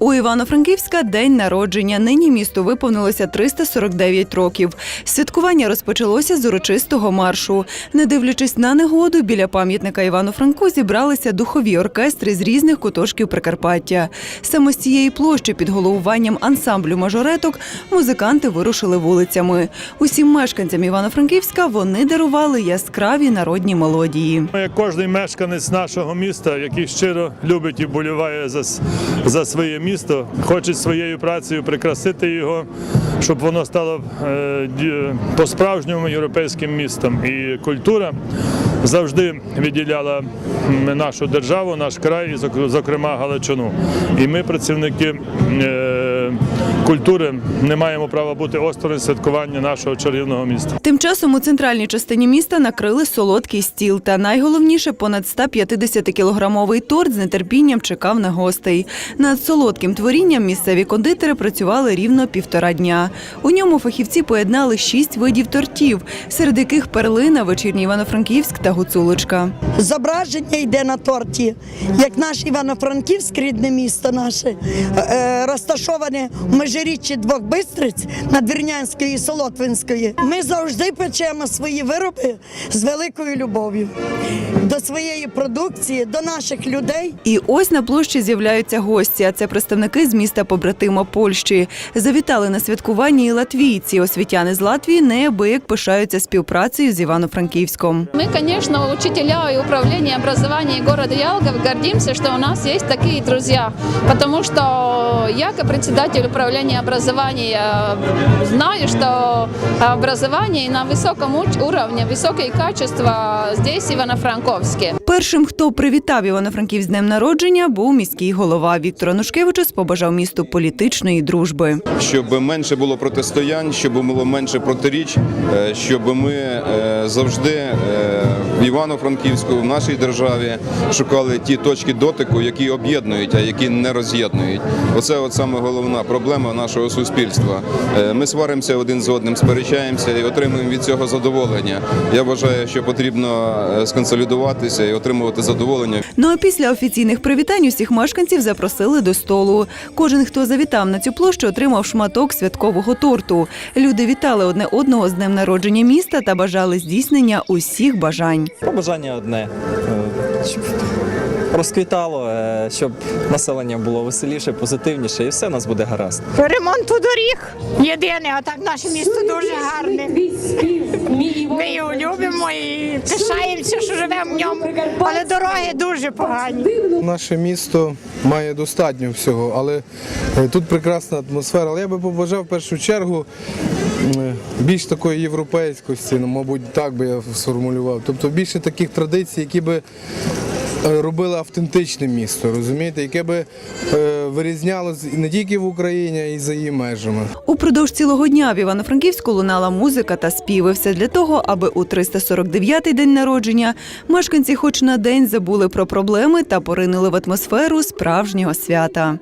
У Івано-Франківська день народження. Нині місту виповнилося 349 років. Святкування розпочалося з урочистого маршу. Не дивлячись на негоду, біля пам'ятника Івану Франку зібралися духові оркестри з різних куточків Прикарпаття. Саме з цієї площі під головуванням ансамблю мажореток музиканти вирушили вулицями. Усім мешканцям Івано-Франківська вони дарували яскраві народні мелодії. Як кожен мешканець нашого міста, який щиро любить і боліває за, за своє місто, хоче своєю працею прикрасити його, щоб воно стало е, по-справжньому європейським містом. І культура завжди відділяла нашу державу, наш край, і, зокрема Галичину. І ми, працівники е, культури, не маємо права бути осторонь святкування нашого чарівного міста. Тим часом у центральній частині міста накрили солодкий стіл. Та найголовніше понад 150-кілограмовий торт з нетерпінням чекав на гостей. Над солодким творінням місцеві кондитери працювали рівно півтора дня. У ньому фахівці поєднали шість видів тортів, серед яких перлина, вечірній Івано-Франківськ та гуцулочка. Зображення йде на торті, як наш Івано-Франківськ, рідне місто наше, е, розташоване в межиріччі двох бистриць Надвірнянської і Солотвинської. Ми завжди печемо свої вироби з великою любов'ю до своєї продукції, до наших людей. І ось на площі з'являються гості. А це представники з міста побратима Польщі. Завітали на святкування і латвійці. Освітяни з Латвії неабияк пишаються співпрацею з Івано-Франківськом. Мы, конечно, учителя и управление образования города Ялгов гордимся, что у нас есть такие друзья, потому что я, как председатель управления образования, знаю, что образование на высоком уровне, высокое качество здесь, в Ивано-Франковске. Першим, хто привітав Івано-Франків з днем народження, був міський голова Віктор Анушкевичус побажав місту політичної дружби. щоб менше було протистоянь, щоб було менше протиріч, е, щоб ми е, завжди е, в Івано-Франківську, в нашій державі шукали ті точки дотику, які об'єднують, а які не роз'єднують. Оце от саме головна проблема нашого суспільства. Е, Ми сваримося один з одним, сперечаємося і отримуємо від цього задоволення. Я вважаю, що потрібно е, сконсолідуватися і отримувати задоволення Ну а після офіційних привітань усіх мешканців запросили до столу. Кожен, хто завітав на цю площу, отримав шматок святкового торту. Люди вітали одне одного з днем народження міста та бажали здійснення усіх бажань. Побажання одне, е, щоб розквітало, е, щоб населення було веселіше, позитивніше, і все у нас буде гаразд. Ремонту доріг єдине, а так наше місто дуже гарне. Ми його любимо і пишаємося, що живемо в ньому. Але дороги дуже погані. Наше місто має достатньо всього, але е, тут прекрасна атмосфера. Але я би побажав в першу чергу більш такої європейськості, ну, мабуть, так би я сформулював. Тобто більше таких традицій, які би е, робили автентичне місто, розумієте, яке би е, вирізнялось не тільки в Україні, а й за її межами. Упродовж цілого дня в Івано-Франківську лунала музика та співи. Все для того, аби у 349-й день народження мешканці хоч на день забули про проблеми та поринули в атмосферу справжнього свята.